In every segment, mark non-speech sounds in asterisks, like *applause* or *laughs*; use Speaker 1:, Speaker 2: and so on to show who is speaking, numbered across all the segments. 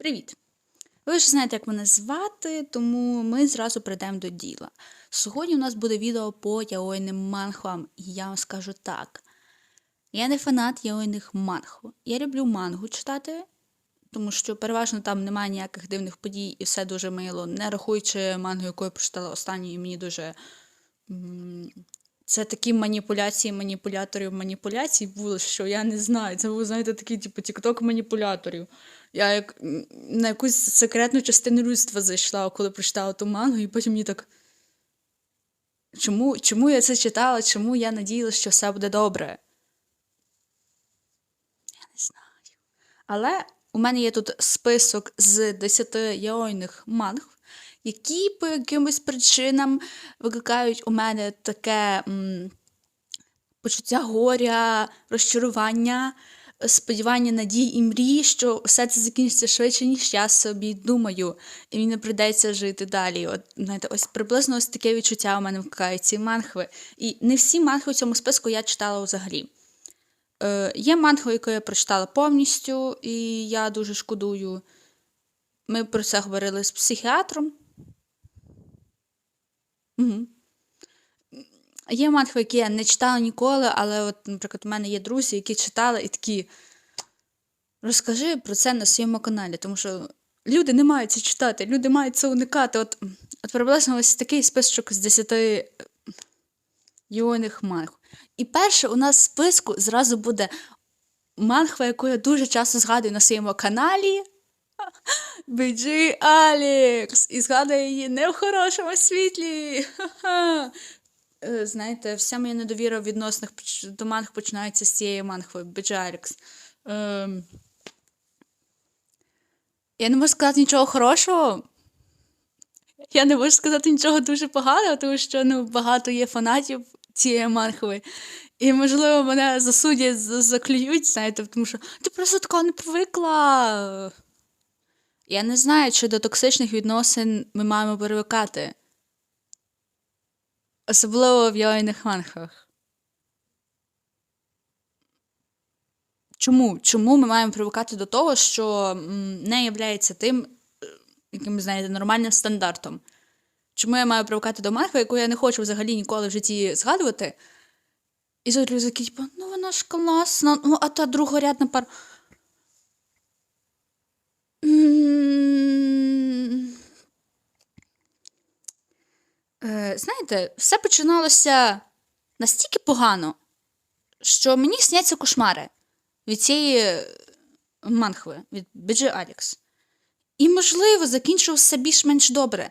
Speaker 1: Привіт! Ви ж знаєте, як мене звати, тому ми зразу прийдемо до діла. Сьогодні у нас буде відео по яойним манхвам, і я вам скажу так. Я не фанат яойних манхв. Я люблю мангу читати, тому що переважно там немає ніяких дивних подій і все дуже мило. Не рахуючи мангу, яку я прочитала останньою, мені дуже. Це такі маніпуляції маніпуляторів маніпуляцій були, що я не знаю. Це був, знаєте, такий, типу, тікток маніпуляторів. Я як на якусь секретну частину людства зайшла, коли прочитала ту мангу, і потім мені так. Чому, чому я це читала? Чому я надіялася, що все буде добре? Я не знаю. Але у мене є тут список з 10 яойних манг, які по якимось причинам викликають у мене таке м, почуття горя, розчарування, сподівання, надій і мрій, що все це закінчиться швидше, ніж я собі думаю, і мені не прийдеться жити далі. От, знаєте, ось приблизно ось таке відчуття у мене викликають ці манхви. І не всі манхви у цьому списку я читала взагалі. Е, є манхва, яку я прочитала повністю, і я дуже шкодую. Ми про це говорили з психіатром. Угу. Є манхви, які я не читала ніколи, але, от, наприклад, у мене є друзі, які читали і такі. Розкажи про це на своєму каналі, тому що люди не мають це читати, люди мають це уникати. От, от приблизно ось такий список з 10 юних манг. І перше у нас в списку зразу буде манхва, яку я дуже часто згадую на своєму каналі. BG Алекс! І згадую її не в хорошому світлі. Ха-ха. Е, Знаєте, вся моя недовіра в відносинах до манг починається з цієї мангви BG Алекс. Ем... Я не можу сказати нічого хорошого. Я не можу сказати нічого дуже поганого, тому що ну, багато є фанатів цієї манхви. І, можливо, мене засудять, заклюють, знаєте, тому що ти просто такого не привикла. Я не знаю, чи до токсичних відносин ми маємо привикати. Особливо в яйних манхах. Чому? Чому ми маємо привикати до того, що не є тим, е, яким, знаєте, нормальним стандартом? Чому я маю привикати до манхви, яку я не хочу взагалі ніколи в житті згадувати? І люди такі, типу, ну вона ж класна, ну а та другорядна пара. Е, знаєте, все починалося настільки погано, що мені сняться кошмари від цієї е, манхви, від BG Alex. І, можливо, закінчився більш-менш добре.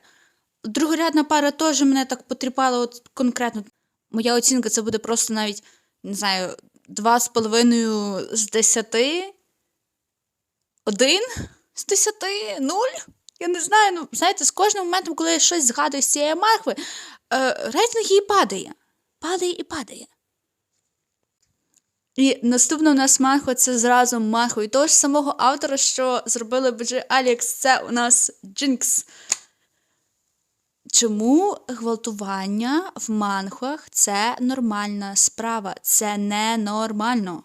Speaker 1: Другорядна пара теж мене так потріпала от конкретно. Моя оцінка це буде просто навіть, не знаю, два з половиною з десяти. Один з десяти, нуль. Я не знаю, ну, знаєте, з кожним моментом, коли я щось згадую з цієї махви, е, рейтинг її падає. Падає і падає. І наступна у нас манхва це зразу манхва. І того ж самого автора, що зробили BG Alex, це у нас Джинкс. Чому гвалтування в манхвах це нормальна справа? Це ненормально.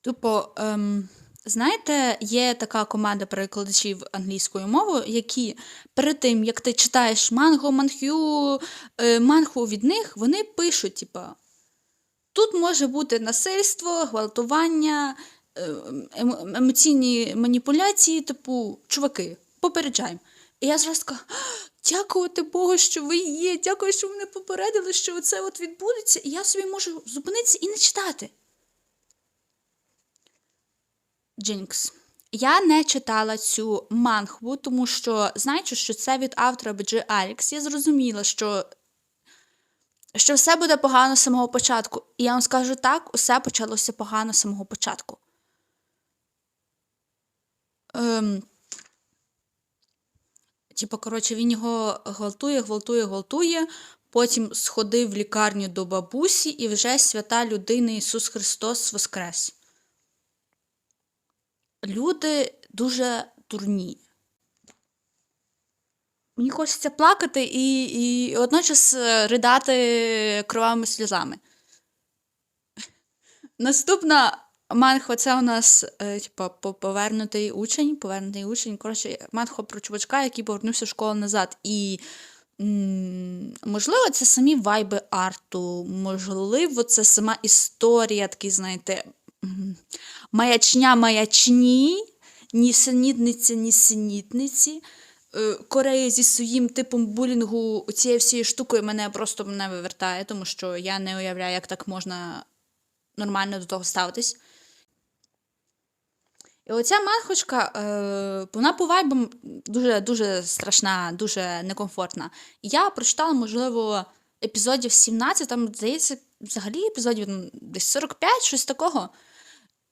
Speaker 1: Тупо, ем, знаєте, є така команда перекладачів англійською мовою, які перед тим, як ти читаєш мангу, мангю, е, мангу від них, вони пишуть, типа, тут може бути насильство, гвалтування, е, ем- емоційні маніпуляції, типу, чуваки, попереджаємо. І я зразу така, дякувати Богу, що ви є, дякую, що ви мене попередили, що це от відбудеться, і я собі можу зупинитися і не читати. Джинкс. Я не читала цю манхву, тому що, знаючи, що це від автора BG Алекс, я зрозуміла, що, що все буде погано з самого початку. І я вам скажу так, усе почалося погано з самого початку. Ем, Типу, коротше, він його гвалтує, гвалтує, гвалтує. Потім сходив в лікарню до бабусі, і вже свята людина Ісус Христос воскрес. Люди дуже дурні. Мені хочеться плакати і, і водночас е, ридати кровавими сльозами. *laughs* Наступна Манхва це у нас, е, повернутий учень, повернутий учень. Коротше, манхва про чувачка, який повернувся в школу назад. І можливо, це самі вайби арту, можливо, це сама історія, такий, знаєте, маячня маячні, нісенітниці, нісенітниці. Корея зі своїм типом булінгу, цією всією штукою мене просто мене вивертає, тому що я не уявляю, як так можна нормально до того ставитись. І оця манхочка, е, вона по вайбам дуже, дуже страшна, дуже некомфортна. Я прочитала, можливо, епізодів 17, там, здається, взагалі епізодів десь 45, щось такого.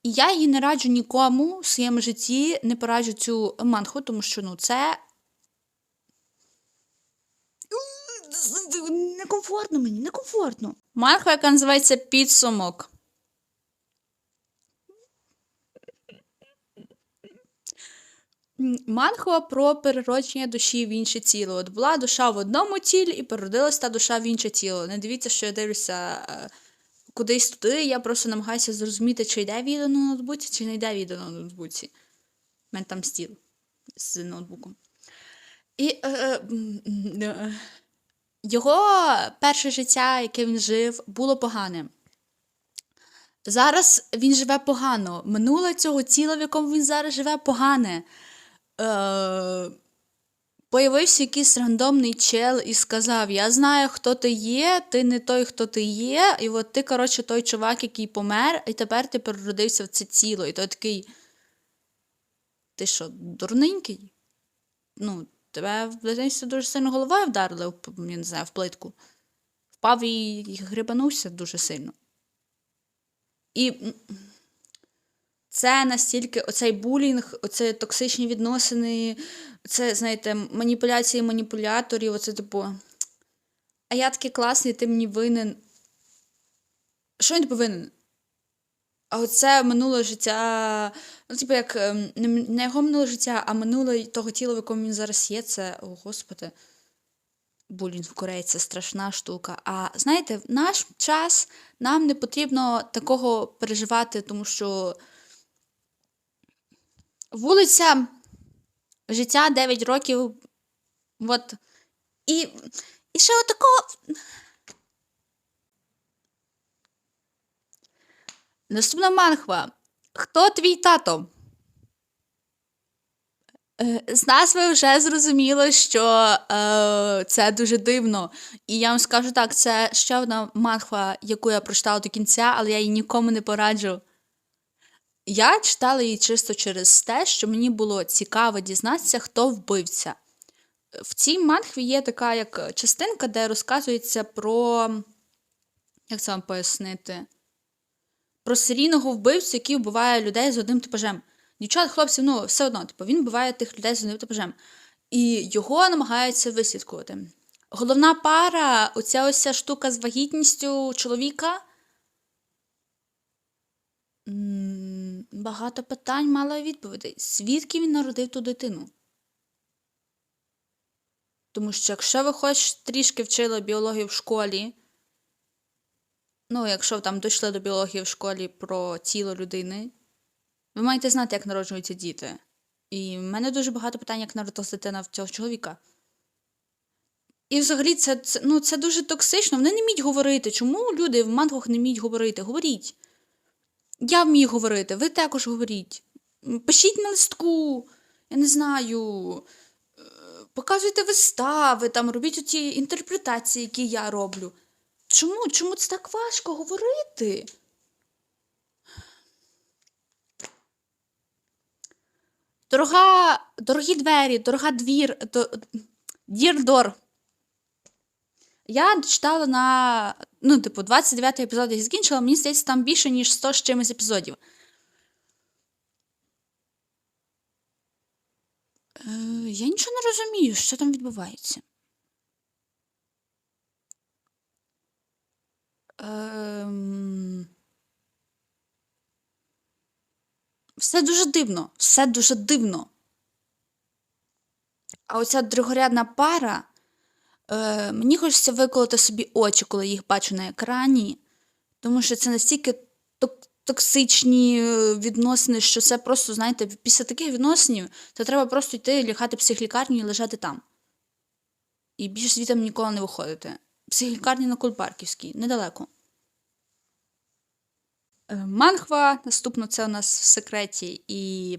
Speaker 1: І я її не раджу нікому в своєму житті, не пораджу цю манху, тому що ну, це. Некомфортно мені, некомфортно. Манхва, яка називається підсумок. Манхва про переродження душі в інше тіло. От була душа в одному тілі і переродилась та душа в інше тіло. Не дивіться, що я дивлюся е, кудись туди. Я просто намагаюся зрозуміти, чи йде відео на ноутбуці, чи не йде відео на ноутбуці. У мене там стіл з ноутбуком. І е, е, е, його перше життя, яке він жив, було поганим. Зараз він живе погано. Минуле цього тіла, в якому він зараз живе, погане. Е, появився якийсь рандомний чел і сказав: Я знаю, хто ти є, ти не той, хто ти є. І от ти, коротше, той чувак, який помер, і тепер ти переродився в це тіло. І той такий. Ти що, дурненький? Ну, тебе в дитинстві дуже сильно головою вдарили, я не знаю, в плитку. Впав і грибанувся дуже сильно. І це настільки оцей булінг, оце токсичні відносини, це, знаєте, маніпуляції маніпуляторів, оце типу. А я такий класний, ти мені винен. Що він повинен? А оце минуле життя, ну, типу, як ем, не, його минуле життя, а минуле того тіла, в якому він зараз є, це, о господи, булінг в Кореї це страшна штука. А знаєте, в наш час нам не потрібно такого переживати, тому що вулиця, життя 9 років. От. І, і ще отакого. Наступна манхва. Хто твій тато? Е, З назви вже зрозуміло, що е, це дуже дивно. І я вам скажу так, це ще одна манхва, яку я прочитала до кінця, але я її нікому не пораджу. Я читала її чисто через те, що мені було цікаво дізнатися, хто вбивця. В цій манхві є така як частинка, де розказується про. Як це вам пояснити? Про серійного вбивцю, який вбиває людей з одним типажем. Дівчат, хлопців, ну, все одно, типу, він вбиває тих людей з одним типажем. І його намагаються вислідкувати. Головна пара, оця ось штука з вагітністю чоловіка. Багато питань, мало відповідей. Звідки він народив ту дитину? Тому що якщо ви хоч трішки вчили біологію в школі, ну, якщо ви там дійшли до біології в школі про тіло людини, ви маєте знати, як народжуються діти. І в мене дуже багато питань, як народилася дитина в цього чоловіка. І взагалі це, це, ну, це дуже токсично. Вони не вміють говорити. Чому люди в мангах не вміють говорити? Говоріть. Я вмію говорити, ви також говоріть. Пишіть на листку, я не знаю. е, Показуйте вистави, там, робіть ті інтерпретації, які я роблю. Чому? Чому це так важко говорити? Дорога, дорогі двері, дорога двір, до, дір-дор. Я читала на, ну, типу, 29 епізод я закінчила, мені здається, там більше, ніж 100 з чимось епізодів. Е, я нічого не розумію, що там відбувається. Ем... Все дуже дивно, все дуже дивно. А оця другорядна пара, е, мені хочеться виколоти собі очі, коли їх бачу на екрані, тому що це настільки токсичні е, відносини, що це просто, знаєте, після таких відносин, то треба просто йти лягати в психлікарню і лежати там. І більше звідти ніколи не виходити. Психлікарня на Кульпарківській, недалеко. Е, Манхва, наступно це у нас в секреті, і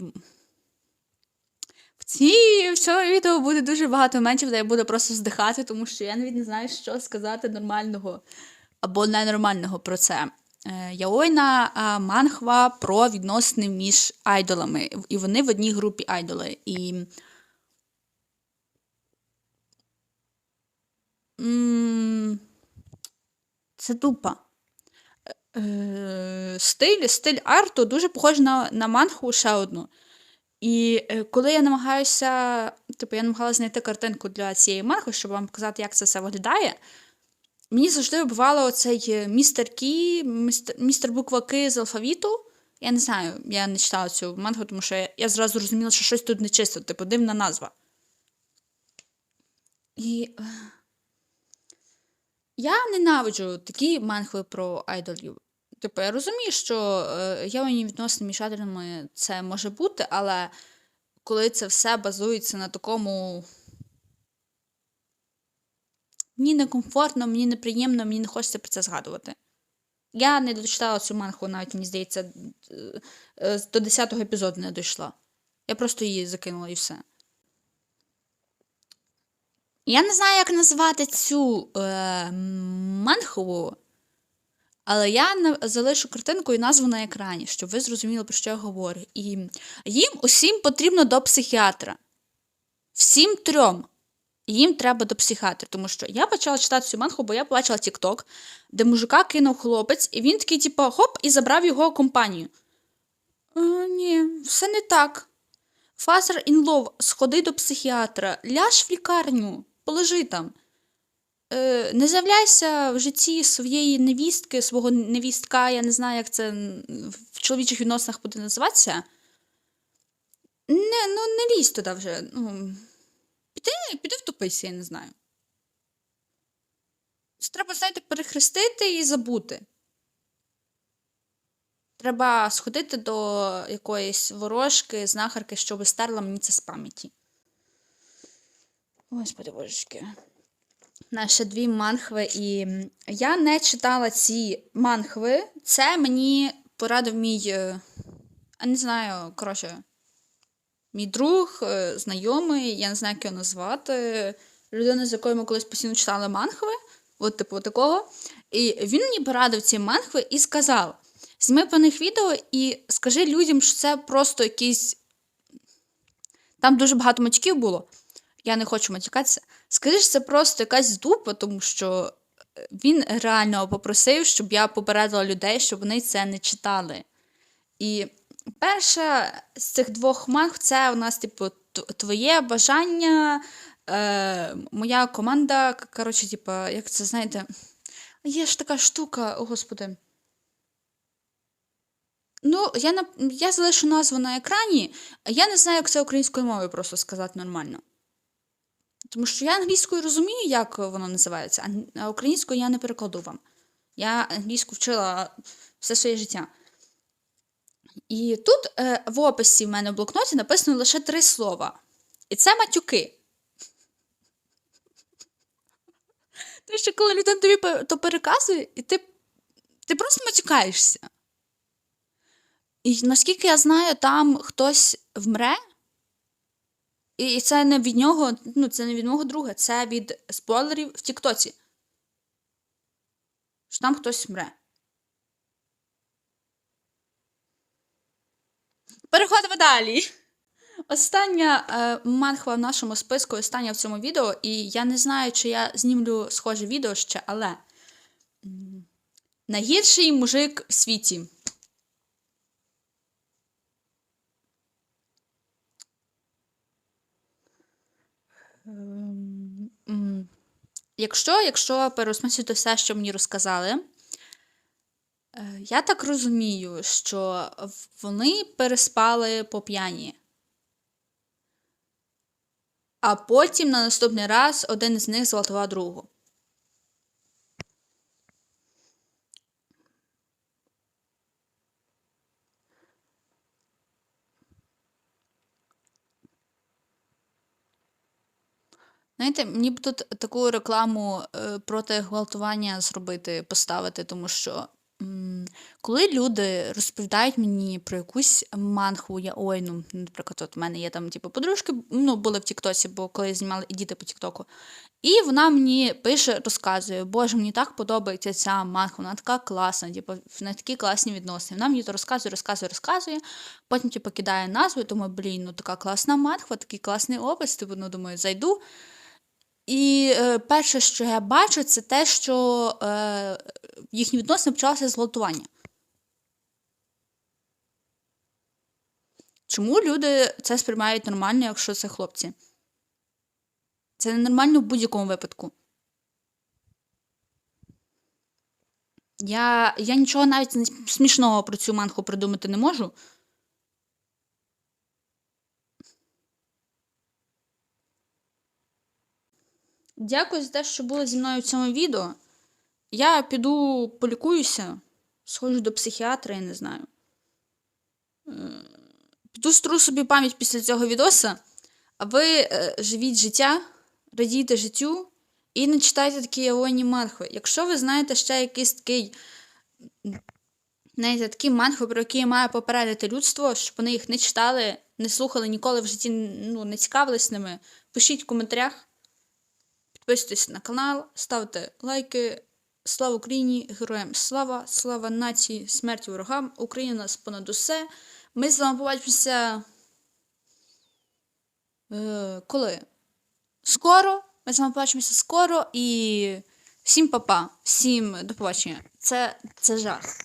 Speaker 1: в цій в цьому відео буде дуже багато моментів, де я буду просто здихати, тому що я навіть не знаю, що сказати нормального або ненормального про це. Е, Яойна манхва про відносини між айдолами. І вони в одній групі айдоли. І Це тупо. Е, Стиль, стиль арту дуже похожий на, на мангу ще одну. І е, коли я намагаюся, типу, я намагалася знайти картинку для цієї манги, щоб вам показати, як це все виглядає. Мені завжди вибивало оцей е, містер Кі, містер, буква К з алфавіту. Я не знаю, я не читала цю мангу, тому що я, я зразу зрозуміла, що щось тут нечисто, типу, дивна назва. І е, я ненавиджу такі мангви про айдолів. Типу, я розумію, що е, явні відносини між айдолами це може бути, але коли це все базується на такому. Мені некомфортно, мені неприємно, мені не хочеться про це згадувати. Я не дочитала цю мангу, навіть, мені здається, е, е, до 10-го епізоду не дійшла. Я просто її закинула і все. Я не знаю, як назвати цю е, манхву, але я залишу картинку і назву на екрані, щоб ви зрозуміли, про що я говорю. І їм усім потрібно до психіатра. Всім трьом. Їм треба до психіатра, тому що я почала читати цю манху, бо я побачила TikTok, де мужика кинув хлопець, і він такий, типу, хоп, і забрав його компанію. «Е, ні, все не так. In love, сходи до психіатра, ляж в лікарню, полежи там. Е, не з'являйся в житті своєї невістки, свого невістка, я не знаю, як це в чоловічих відносинах буде називатися. Не, ну не лізь туди вже. Ну, піди, піди втопися, я не знаю. Це треба, знаєте, перехрестити і забути. Треба сходити до якоїсь ворожки, знахарки, щоб стерла мені це з пам'яті. Господи божечки. Наші дві манхви, і я не читала ці манхви. Це мені порадив мій, е, я не знаю, коротше, мій друг, е, знайомий, я не знаю, як його назвати. Людина, з якою ми колись постійно читали манхви, от типу такого. І він мені порадив ці манхви і сказав: зніми по них відео і скажи людям, що це просто якийсь. Там дуже багато матюків було. Я не хочу матюкатися. Скажи, це просто якась дупа, тому що е, він реально попросив, щоб я попередила людей, щоб вони це не читали. І перша з цих двох манг це у нас, типу, твоє бажання, е, моя команда. Коротше, типу, як це знаєте, є ж така штука, о господи. Ну, я, я залишу назву на екрані, я не знаю, як це українською мовою просто сказати нормально. Тому що я англійською розумію, як воно називається, а українською я не перекладу вам. Я англійську вчила все своє життя. І тут е, в описі в мене в блокноті написано лише три слова. І це матюки. *laughs* Тому що коли людина тобі то переказує, і ти, ти просто матюкаєшся. І наскільки я знаю, там хтось вмре. І це не від нього, ну, це не від мого друга, це від спойлерів в Тіктоці. Що там хтось вмре. Переходимо далі. Остання е, манхва в нашому списку, остання в цьому відео, і я не знаю, чи я знімлю схоже відео ще, але. Найгірший мужик в світі. Якщо, якщо переосмислити все, що мені розказали, е, я так розумію, що вони переспали по п'яні. А потім на наступний раз один з них зґвалтував другу. Знаєте, мені б тут таку рекламу е, проти гвалтування зробити, поставити, тому що коли люди розповідають мені про якусь манхву, я ой, ну, наприклад, от в мене є там, типу, подружки, ну, були в Тіктосі, бо коли знімали і діти по Тіктоку. І вона мені пише, розказує, боже, мені так подобається ця манхва, вона така класна, типу, неї такі класні відносини. Вона мені то розказує, розказує, розказує, потім типу, кидає назву, думаю, блін, ну така класна манхва, такий класний опис, типу, ну, думаю, зайду. І е, перше, що я бачу, це те, що е, їхні відносини почалися з гвалтування. Чому люди це сприймають нормально, якщо це хлопці? Це ненормально в будь-якому випадку. Я, я нічого навіть смішного про цю манху придумати не можу. Дякую за те, що були зі мною в цьому відео. Я піду полікуюся, сходжу до психіатра, я не знаю. Е, Піду стру собі пам'ять після цього відоса, а ви е, живіть життя, радійте життю і не читайте такі явойні манхви. Якщо ви знаєте ще якийсь такий, знаєте, такі манхви, про які я маю попередити людство, щоб вони їх не читали, не слухали ніколи в житті, ну, не цікавились ними, пишіть в коментарях. Підписуйтесь на канал, ставте лайки. Слава Україні! Героям слава! Слава нації! Смерть ворогам! Україна нас понад усе! Ми з вами побачимося. Е, коли? Скоро. Ми з вами побачимося скоро і всім па-па, всім до побачення. Це, це жах.